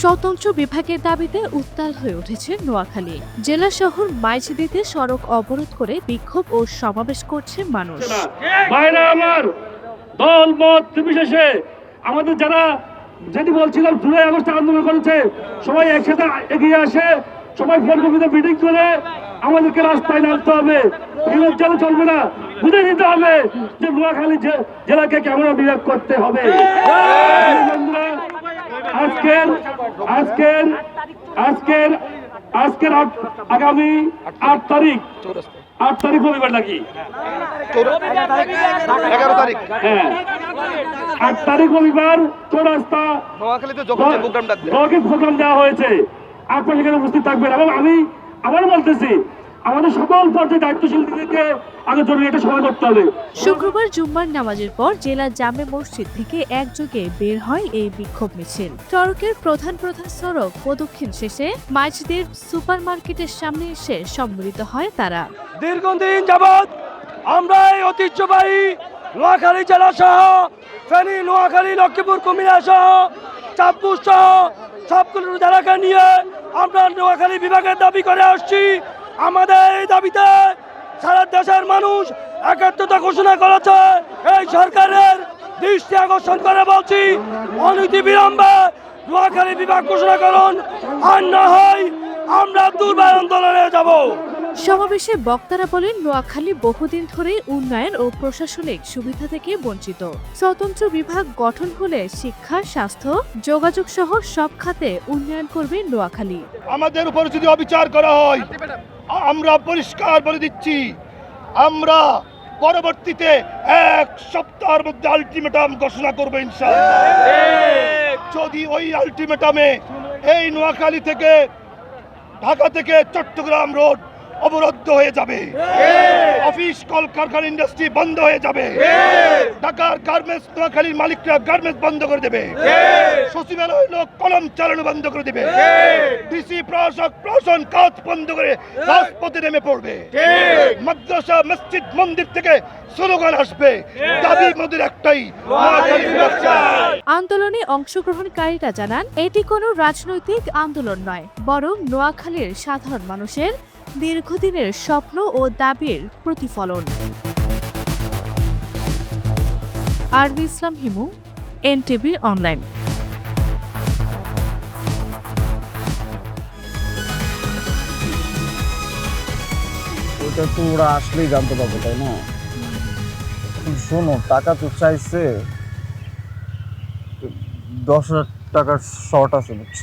স্বতন্ত্র বিভাগের দাবিতে উত্তাল হয়ে উঠেছে নোয়াখালী। জেলা শহর মাইজদিতে সড়ক অবরোধ করে বিক্ষোভ ও সমাবেশ করছে মানুষ। আমার দল মত নির্বিশেষে আমাদের যারা যেটি বলছিলাম জুলাই আগস্ট আন্দোলন করেছে সবাই একসাথে এগিয়ে আসে সবাই ফোন কপিতে মিটিং করে আমাদেরকে রাস্তায় নামতে হবে। বিরোধ যেন চলবে না বুঝে নিতে হবে যে নোয়াখালী জেলাকে কেমন বিভাগ করতে হবে। আজকের আজকের আজকের আজকের আগামী আট তারিখ। আট তারিখ রবিবার নাকি? এগারো তারিখ। হ্যাঁ। আট তারিখ রবিবার চৌরাস্তা প্রোগ্রাম দেওয়া হয়েছে আপনার সেখানে উপস্থিত থাকবেন। এবং আমি আবার বলতেছি আমাদের সকল পর্যায়ে দায়িত্বশীলদেরকে আগে জরুরি একটা সময় করতে হবে। শুক্রবার জুম্মার নামাজের পর জেলা জামে মসজিদ থেকে একযোগে বের হয় এই বিক্ষোভ মিছিল। সড়কের প্রধান প্রধান সড়ক প্রদক্ষিণ শেষে মাইজদের সুপার মার্কেটের সামনে এসে সম্মিলিত হয় তারা। দীর্ঘদিন যাবৎ আমরা এই ঐতিহ্যবাহী নোয়াখালী জেলা সহ ফেনী নোয়াখালী লক্ষ্মীপুর কুমিল্লা সহ চাঁদপুর সহ সবগুলো জেলাকে নিয়ে আমরা নোয়াখালী বিভাগের দাবি করে আসছি। আমাদের এই দাবিতে সারা দেশের মানুষ একাত্মতা ঘোষণা করেছে। এই সরকারের দৃষ্টি আকর্ষণ করে বলছি অনীতি বিলম্বে নোয়াখালী বিভাগ ঘোষণা করুন আর না হয় আমরা দুর্বার আন্দোলনে যাব। সমাবেশে বক্তারা বলেন নোয়াখালী বহুদিন ধরেই উন্নয়ন ও প্রশাসনিক সুবিধা থেকে বঞ্চিত। স্বতন্ত্র বিভাগ গঠন হলে শিক্ষা স্বাস্থ্য যোগাযোগ সহ সব খাতে উন্নয়ন করবে নোয়াখালী। আমাদের উপর যদি অবিচার করা হয় আমরা পরিষ্কার বলে দিচ্ছি, আমরা পরবর্তীতে এক সপ্তাহের মধ্যে আলটিমেটাম ঘোষণা করব ইনশাআল্লাহ। যদি ওই আলটিমেটামে এই নোয়াখালী থেকে ঢাকা থেকে চট্টগ্রাম রোড অবরুদ্ধ হয়ে যাবে। অফিস, কলকারখানা ইন্ডাস্ট্রি বন্ধ হয়ে যাবে। ঢাকার গার্মেন্টস নোয়াখালীর মালিকরা গার্মেন্টস বন্ধ করে দেবে। সচিবালয় লোক কলম চালানো বন্ধ করে দেবে। ডিসি প্রশাসক প্রশাসন কাজ বন্ধ করে রাজপথে নেমে পড়বে। মাদ্রাসা, মসজিদ, মন্দির থেকে স্লোগান আসবে। দাবি মোদের একটাই আন্দোলনে অংশগ্রহণকারীরা জানান, এটি কোনো রাজনৈতিক আন্দোলন নয়, বরং নোয়াখালীর সাধারণ মানুষের দীর্ঘদিনের স্বপ্ন ও দাবির প্রতিফলন। আরবি ইসলাম হিমু, এনটিভি অনলাইন। ওটা তো ওরা আসলেই জানতে পারবে, তাই না? শোনো, টাকা তো চাইছে, দশ হাজার টাকার শর্ট আছে, বুঝছ?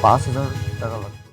পড়ছে পাঁচ হাজার টাকা লাগবে